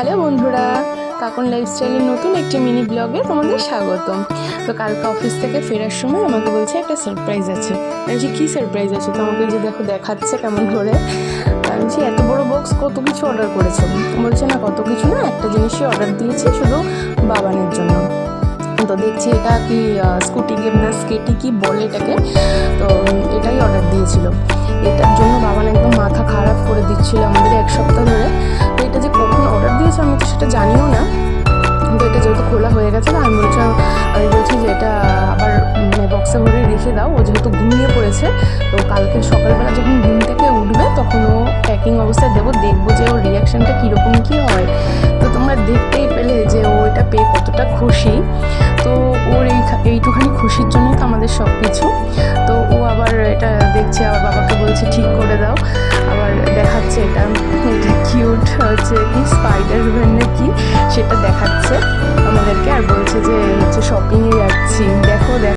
Hello বন্ধুরা, কাকুন লাইফস্টাইলের নতুন একটি মিনি ব্লগে তোমাদের স্বাগতম। তো কালকে অফিস থেকে ফেরার সময় আমাকে বলছে একটা সারপ্রাইজ আছে। আমি বলছি, কী সারপ্রাইজ আছে? তো আমাকে যে দেখো দেখাচ্ছে কেমন করে? আমি বলছি, এত বড় বক্স কত কিছু অর্ডার করেছ? বলছে, না, কত কিছু না, একটা জিনিসই অর্ডার দিয়েছি শুধু বাবানের জন্য। তো দেখছি এটা কি স্কুটি গেম না স্কেটি কি বলে এটাকে? তো এটাই অর্ডার দিয়েছিল। এটার জন্য বাবান একদম মাথা খারাপ করে দিচ্ছিল আমাদের সেটা জানিও না। কিন্তু এটা যেহেতু খোলা হয়ে গেছে না আমি বলছি আমি বলছি যে এটা আবার মানে বক্সে ভরে রেখে দাও। ও যেহেতু ঘুমিয়ে পড়েছে, তো কালকে সকালবেলা যখন ঘুম থেকে উঠবে, তখন ও প্যাকিং অবস্থায় দেবো। দেখব যে ওর রিয়াকশানটা কীরকম, কী হয়। তো তোমরা দেখতেই পেলে যে ও এটা পেয়ে কতটা খুশি। তো ওর এই এইটুখানি খুশির জন্যই তো আমাদের সব কিছু তো ও আবার এটা দেখছে, আবার বাবাকে বলছে, ঠিক করে দাও। আবার দেখাচ্ছে এটা। হচ্ছে কি স্পাইডার ম্যান কি, সেটা দেখাচ্ছে। আমাদেরকে আর বলছে যে হচ্ছে শপিংয়ে যাচ্ছি। দেখ।